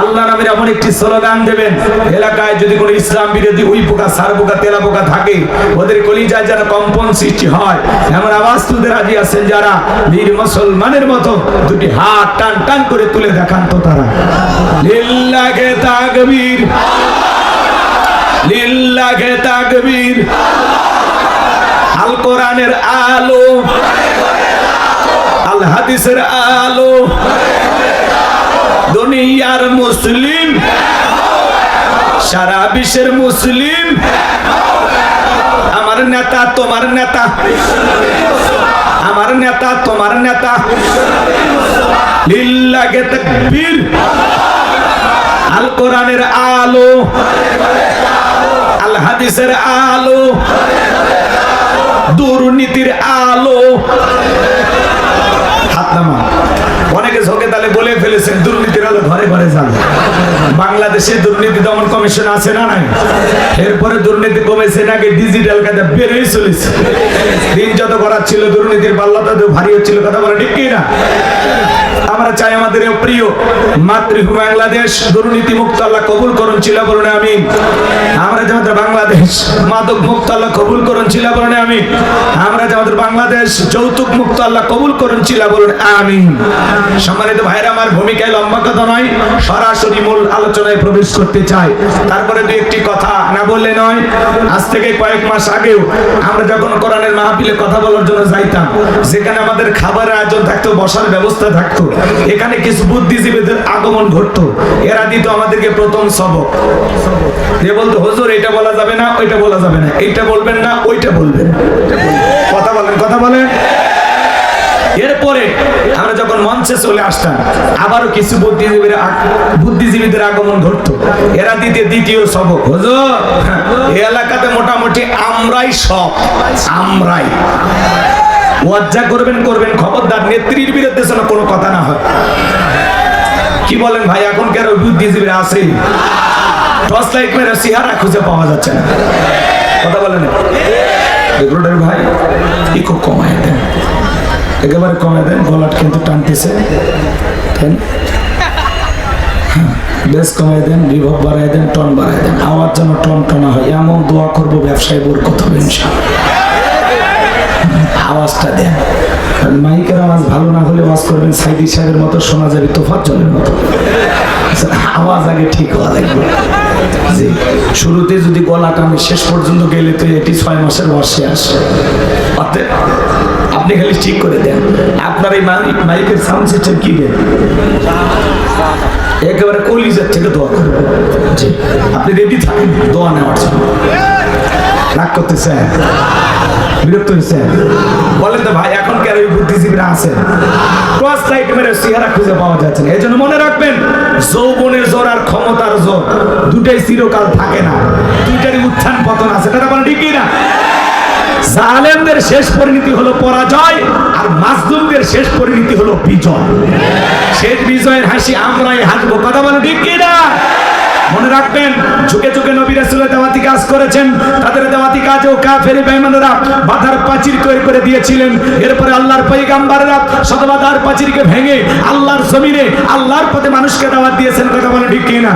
আল্লাহ নামের এমন একটি স্লোগান দেবেন, এলাকায় যদি কোনো ইসলাম বিরোধী উই পোকা, সার পোকা, তেলা পোকা থাকে, ওদের কলিজায় যারা কম্পন সৃষ্টি হয়। এমন আওয়াজ তুলতে রাজি আছেন যারা? বীর মুসলমানের মতো দুটি হাত টান টান করে তুলে দেখান তো তারা। লিল্লাহে তাকবীর। লিল্লাহে তাকবীর। আল কোরআনের আলো। আল হাদিসের আলো। দুনিয়ার মুসলিম। সারা বিশ্বের মুসলিম। আমার নেতা, তোমার নেতা। আমার নেতা, তোমার নেতা। লিল্লাহে তাকবীর। আল কোরআনের আলো। আল হাদিসের আলো। দুর্নীতির আলো। হাত নামা অনেকে তাহলে বলে ফেলেছেন, দুর্নীতির আলো ঘরে ঘরে যান। বাংলাদেশে দুর্নীতি দমন কমিশন আছে না নাই? এরপরে দুর্নীতি কমেছে, নাকি ডিজিটাল কাজে বেড়েই চলেছে। দিন যত করার ছিল দুর্নীতির পাল্লা তত ভারী হচ্ছিল, কথা বলে ঠিক কি না আমরা চাই আমাদের প্রিয় মাতৃভূমি বাংলাদেশ দুর্নীতি মুক্ত আল্লাহ কবুল করুন ছিল বলুন আমি আমরা যে আমাদের বাংলাদেশ মাদক মুক্ত আল্লাহ কবুল করুন ছিল বলুন আমি আমরা যে আমাদের বাংলাদেশ যৌতুক মুক্ত আল্লাহ কবুল করুন ছিল বলুন আমি সম্মানিত ভাইরা, আমার ভূমিকায় লম্বা কথা নয়, সরাসরি মূল আলোচনায় প্রবেশ করতে চাই। তারপরে দু একটি কথা না বললে নয়, আজ থেকে কয়েক মাস আগেও আমরা যখন কোরআনের মাহফিলে কথা বলার জন্য যাইতাম, যেখানে আমাদের খাবারের আয়োজন থাকতো, বসার ব্যবস্থা থাকতো। এখানে কিছু বুদ্ধিজীবীদের আগমন ঘটতো। এরা দিত আমাদেরকে প্রথম সবক। যে বলতো, হুজুর, এটা বলা যাবে না, ওইটা বলা যাবে না। এইটা বলবেন না, ওইটা বলবেন। কথা বলেন কথা বলেন। এরপরে আমরা যখন মঞ্চে চলে আসতাম, আবারও কিছু বুদ্ধিজীবীর বুদ্ধিজীবীদের আগমন ঘটতো। এরা দিতে দ্বিতীয় সবক। হুজুর এলাকাতে মোটামুটি আমরাই সব। আমরাই। লজ্জা করবেন করবেন খবরদার নেত্রীর বিরুদ্ধে যেন কোনো কথা না হয়। কি বলেন ভাই এখন কেন বুদ্ধিজীবীরা আছে? টর্চ লাইট মেরে চেহারা খুঁজে পাওয়া যাচ্ছে না। কথা বলেন। এগুলোটার ভাই একটু কমায় দেন। একেবারে কমায় দেন গলাট কিন্তু টানতেছে। হ্যাঁ, বেশ কমায় দেন বিভব বাড়ায় দেন টন বাড়ায় দেন। আওয়াজ যেন টন টনা হয়। এমন দোয়া করব ব্যবসায় বরকত হবে ইনশাআল্লাহ। আওয়াজটা দেন। মাইকের আওয়াজ ভালো না হলে ওয়াজ করবেন সাইদি সাহেবের মতো, শোনা যাবে তোফাজ্জলের মতো। আওয়াজ আগে ঠিক হওয়া লাগবে। জি, শুরুতে যদি গলা টানে, শেষ পর্যন্ত গেলে তো এটি ছয় মাসের বর্ষে আসে। আপনি খালি ঠিক করে দেন। আপনার এই মাইক- মাইকের সাউন্ড সিস্টেম কি দেন? একেবারে কলিজার থেকে দোয়া করবেন। জি, আপনি রেডি থাকেন দোয়া নেওয়ার জন্য। রাগ করতেছেন? বিরক্ত বলেন তো ভাই, এখন কেন বুদ্ধিজীবীরা ক্রস লাইট মেরে খুঁজে পাওয়া যাচ্ছে না। এই মনে রাখবেন, যৌবনের জোর আর ক্ষমতার জোর দুটাই চিরকাল থাকে না। দুইটারই উত্থান পতন আছে। ঠিকই না। জালেমদের শেষ পরিণতি হলো পরাজয় আর মাজলুমদের শেষ পরিণতি হলো বিজয়। শেষ বিজয়ের হাসি আমরাই হাসবো। কথা বলেন ঠিক কি না? মনে রাখবেন যুগে যুগে নবী রাসুল দেওয়াতি কাজ করেছেন, তাদের দাওয়াতি কাজেও কাফের বেঈমানরা বাধার প্রাচীর তৈরি করে দিয়েছিলেন। এরপরে আল্লাহর পয়গাম্বররা সদবাধার প্রাচীরকে ভেঙে আল্লাহর জমিনে, আল্লাহর পথে মানুষকে দাওয়াত দিয়েছেন, কথা বলে ঠিক কি না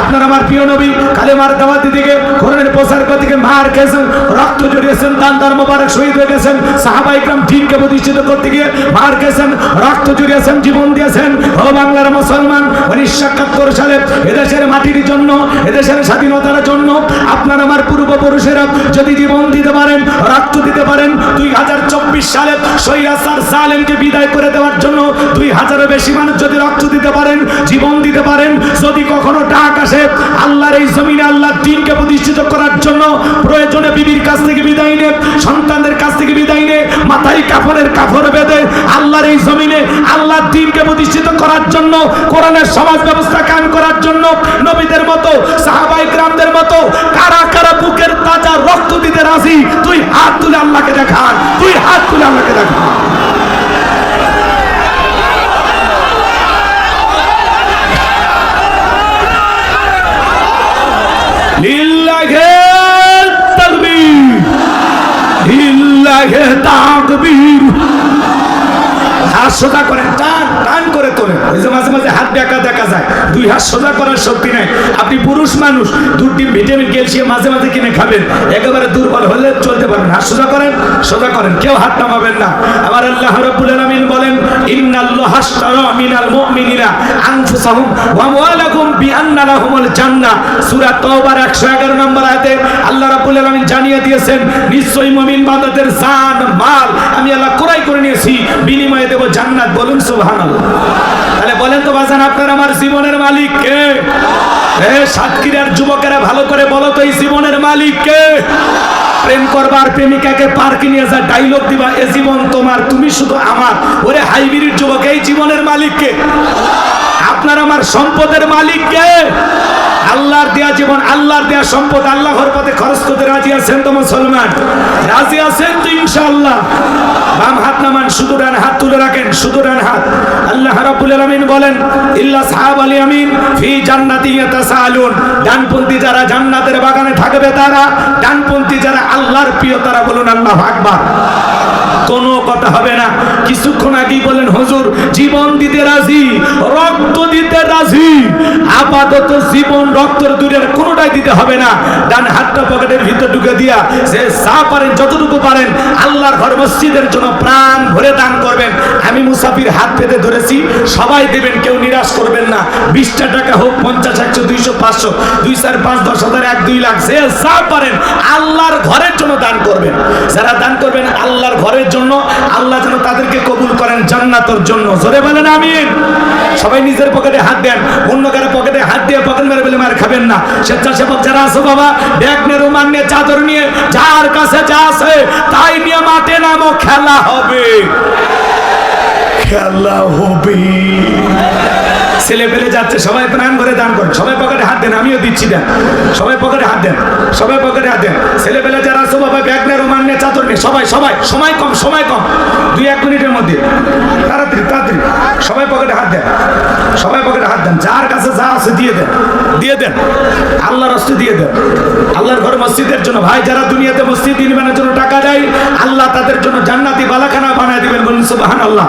আপনার আমার প্রিয় নবী কালেমার দাওয়াত গিয়ে কোরআনের প্রচার করতে মার খেয়েছেন, রক্ত জড়িয়েছেন, দান দার মোবারক শহীদ হয়ে গেছেন সাহাবা ইকরাম দিনকে প্রতিষ্ঠিত করতে গিয়ে মার খেয়েছেন, রক্ত জড়িয়েছেন, জীবন দিয়েছেন। ও বাংলার মুসলমান উনিশশো একাত্তর সালে এদেশের মাটির জন্য, এদেশের স্বাধীনতার জন্য আপনার আমার পূর্বপুরুষেরা যদি জীবন দিতে পারেন, রক্ত দিতে পারেন, দুই হাজার চব্বিশ সালে সৈয়াসার সালেমকে বিদায় করে দেওয়ার জন্য দুই হাজারের বেশি মানুষ যদি রক্ত দিতে পারেন, জীবন দিতে পারেন, যদি কখনো ডাক আসে আল্লাহর এই জমিনে আল্লাহর দিনকে প্রতিষ্ঠিত করার জন্য প্রয়োজনে বিবির কাছ থেকে বিদায় নে, সন্তানদের কাছ থেকে বিদায় নে, মাথায় কাফনের কাফর বেঁধে আল্লাহর এই জমিনে আল্লাহর দিনকে প্রতিষ্ঠিত করার জন্য, কোরআনের সমাজ ব্যবস্থা কায়েম করার জন্য, নবীদের মতো সাহাবাই গ্রামদের মতো, কারা কারা বুকের তাজা রক্ত দিতে রাজি, তুই হাত তুলে আল্লাহকে দেখান, তুই হাত তুলে আল্লাহকে দেখান। লিল্লাহে তাকবীর। লিল্লাহে তাকবীর। হাত সোজা করেন, টান টান করে তোলেন। ওই যে মাঝে মাঝে হাত দেখা যায়। দুই হাত সোজা করার শক্তি আপনি পুরুষ মানুষ দুটি ভিটামিন, ক্যালসিয়াম মাঝে মাঝে কিনে খাবেন। একেবারে দুর্বল হলে চলতে পারবেন। হাত সোজা করেন সোজা করেন। কেউ হাত নামাবেন না। আল্লাহ রাব্বুল আলামিন বলেন, ইন্নাল্লাহা মিনাল মুমিনিনা আনফুসাহুম ওয়া বিআন্না লাহুমুল জান্নাহ সূরা তাওবার 111 নম্বর আয়াতে আল্লাহ রাব্বুল আলামিন জানিয়ে দিয়েছেন, নিশ্চয়ই মুমিন বান্দাদের জান, মাল আমি আল্লাহ ক্রয় করে নিয়েছি। বিনিময়ে দেব জান্নাত বলুন, সুবহানাল্লাহ। তাহলে বলেন তো বাজান আপনার আমার জীবনের মালিক কে? সাতক্ষীরার যুবকেরা ভালো করে বলো তো, এই জীবনের মালিক কে? প্রেম করবার প্রেমিকাকে পার্কে নিয়ে যা ডাইলগ দিবা, এ জীবন তোমার, তুমি শুধু আমার। ওরে হাইব্রিড যুবক, এই জীবনের মালিককে আপনার আমার সম্পদের মালিককে আল্লাহর দেয়া জীবন, আল্লাহর দেয়া সম্পদ, আল্লাহর পথে খরচ করতে রাজি আছেন তো মুসলমান? রাজি আছেন তো ইনশাআল্লাহ। বাম হাত নামান, শুধু ডান হাত তুলে রাখেন, শুধু ডান হাত। আল্লাহ রাব্বুল আলামিন বলেন, ইল্লা সাহাব আলী আমিন ফি জান্নাতি ইয়াতাসালুন। ডানপন্থী যারা জান্নাতের বাগানে থাকবে, তারা ডানপন্থী যারা আল্লাহর প্রিয়, তারা বলুন, আল্লাহু আকবার। কোনো কথা হবে না। কিছুক্ষণ আগেই বলেন, হুজুর, জীবন দিতে রাজি দিতে রাজি। আপাতত জীবন রক্তের দূরের কোনোটাই দিতে হবে না। ডান হাতটা পকেটের ভিতর ঢুকে দিয়া যা পারেন, যতটুকু পারেন, আল্লাহর ঘর মসজিদের জন্য প্রাণ ভরে দান করবেন। আমি মুসাফির হাত পেতে ধরেছি। সবাই দেবেন, কেউ নিরাশ করবেন না। বিশটা টাকা হোক, পঞ্চাশ, একশো, দুইশো, পাঁচশো, দুই চার, পাঁচ, দশ হাজার, এক, দুই লাখ, যা পারেন, আল্লাহর ঘরের জন্য দান করবেন। যারা দান করবেন আল্লাহর ঘরের জন্য, আল্লাহ যেন তাদেরকে কবুল করেন জান্নাতের জন্য। জোরে বলেন, আমিন। সবাই নিজের পকেটে হাত দেন। অন্য কারও পকেটে হাত দিয়ে পকেট মেরে বলে মার খাবেন না। স্বেচ্ছাসেবক যারা আছো বাবা ব্যাগ নিয়ে রুমান নিয়ে চাদর নিয়ে যার কাছে যা আছে তাই নিয়ে মাঠে নামো, খেলা হবে। খেলা হবে। ছেলে পেলে যাচ্ছে, সবাই প্রাণ করে দান করেন সবাই পকেটে হাত দেন, আমিও দিচ্ছি দেন। সবাই পকেটে হাত দেন, সবাই পকেটে হাত দেন। ছেলে পেলে যারা আছে, বাবা, ব্যাগ নিয়ে রোমান নিয়ে, চাদর নিয়ে, সবাই সবাই, সময় কম সময় কম। দুই, এক মিনিটের মধ্যে। তাড়াতাড়ি তাড়াতাড়ি। সবাই পকেটে হাত দেন, সবাই পকেটে হাত দেন। যার কাছে যা আছে দিয়ে দেন দিয়ে দেন। আল্লাহর হস্তে দিয়ে দেন। আল্লাহর ঘর মসজিদের জন্য। ভাই, যারা দুনিয়াতে মসজিদ নির্মাণের জন্য টাকা দেয়, আল্লাহ তাদের জন্য জান্নাতি বালাখানা বানায় দিবেন বলুন সুবাহান আল্লাহ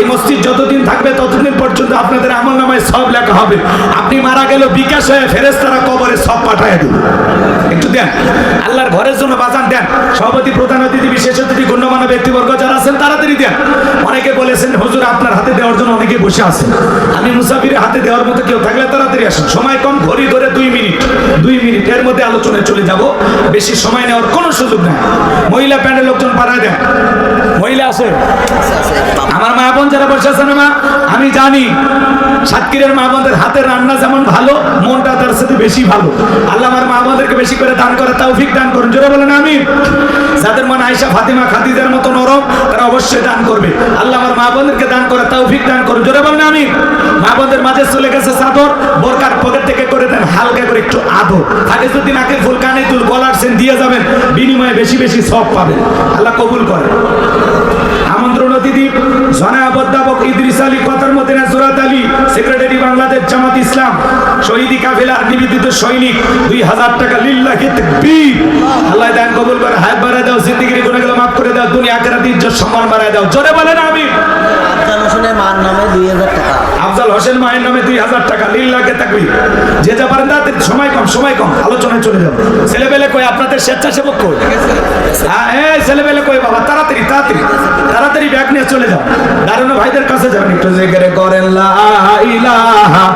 এই মসজিদ যতদিন থাকবে, ততদিন পর্যন্ত আপনাদের আমল নামায় সব লেখা হবে। আপনি মারা গেল বিকাশ হয়ে ফেরেস্তারা কবরে সব পাঠায় দেবে। একটু দেন। আল্লাহর ঘরের জন্য বাজান দেন। সভাপতি, প্রধান অতিথি, বিশেষ অতিথি, গণ্যমান্য ব্যক্তিবর্গ যারা আছেন, তাড়াতাড়ি দেন। অনেকে বলেছেন, হুজুর, আপনার হাতে দেওয়ার জন্য অনেকে বসে আছেন। আমি মুসাফিরের হাতে দেওয়ার মতো কেউ থাকলে তাড়াতাড়ি আসেন। সময় কম, ঘড়ি ধরে দুই মিনিট। দুই মিনিটের মধ্যে আলোচনায় চলে যাব। বেশি সময় নেওয়ার কোনো সুযোগ নেই। মহিলা প্যান্ডেল লোকজন পাড়ায় দেন। মহিলা আছে। আমার মা বোন যারা বসে আছেন মা, আমি জানি সাতক্ষীরের মা বোনদের হাতের রান্না যেমন ভালো, মনটা তার সাথে বেশি ভালো। আল্লাহ আমার মা বোনদেরকে বেশি করে দান করে তাও তৌফিক দান করুন। জোরে বলেন আমি যাদের মনে আয়েশা, ফাতিমা, খাদিজার মতো নরম, তারা অবশ্যই দান করবে। আল্লাহ আমার মা বোনদেরকে দান করে তৌফিক দান করুন। জোরে বলেন আমি মা মাঝে চলে গেছে চাদর, বোরকার পকেট থেকে করে দেন, হালকা করে একটু আদর। থাকে যদি নাকের ফুল কানে তুল গলার সেন দিয়ে যাবেন, বিনিময়ে বেশি বেশি সব পাবেন। আল্লাহ কবুল করে আমন্ত্রণ অতিথি, জনাব অধ্যাপক ইদ্রিস আলী কথার মধ্যে সুরাত আলী, সেক্রেটারি বাংলাদেশ জামাত ইসলাম, শহীদি কাফেলা নিবেদিত সৈনিক, দুই হাজার টাকা লিল্লাহি তাকবীর। আল্লাহ দান কবুল করে, হায়াত বাড়ায় দাও জিন্দেগির গুনাহগুলো মাফ করে দাও, দুনিয়া আখিরাত ইজ্জত সম্মান বাড়ায় দাও। জোরে বলেন আমি হোসেনের মার নামে দুই হাজার টাকা। আফজাল হোসেন মায়ের নামে দুই হাজার টাকা। লিল্লাকে থাকবি যে যা পারেন তাড়াতাড়ি সময় কম সময় কম। আলোচনায় চলে যাব। ছেলেবেলে কই আপনাদের স্বেচ্ছাসেবক কই? হ্যাঁ এই ছেলেবেলে কই বাবা তাড়াতাড়ি তাড়াতাড়ি। তাড়াতাড়ি ব্যাগ নিয়ে চলে যাও। দারুণ ভাইদের কাছে যাবেন একটু। জেগে করেন লা ইলাহা।